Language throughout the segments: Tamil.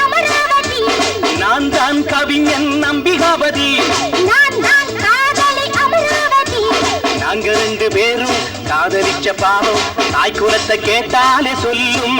அமராவதி. நான் தான் கவிஞன் நம்பிகாவதி நாங்க ரெண்டு பேரும் காதலிச்ச பாவம் தாய் குலத்தை கேட்டாலே சொல்லும்.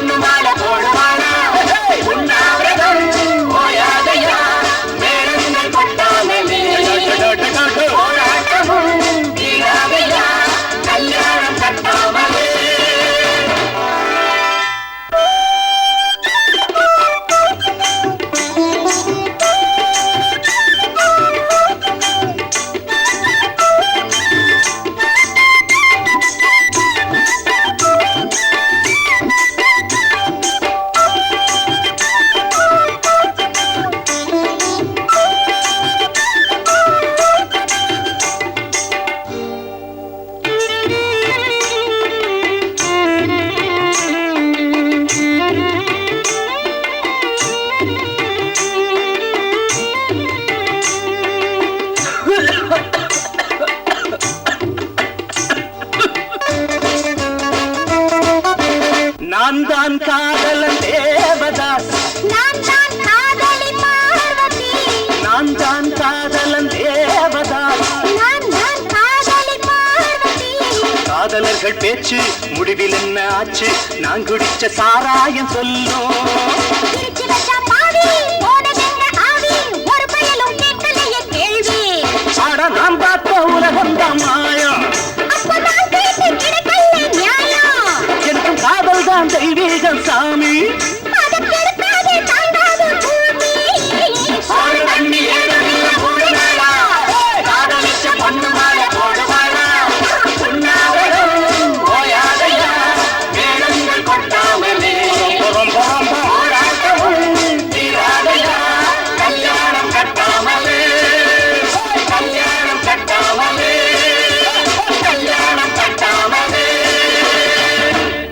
காதலிச்ச நான் தான் காதலன் தேவதாஸ் நான் தான் காதலி பார்வதி. நான் தான் காதலன் தேவதாஸ் நான் தான் காதலி பார்வதி. காதலர்கள் பேச்சு முடிவில் என்ன ஆச்சு? நான் குடிச்ச சாராயம் சொல்லும். பாவி போனதெங்க time to eat.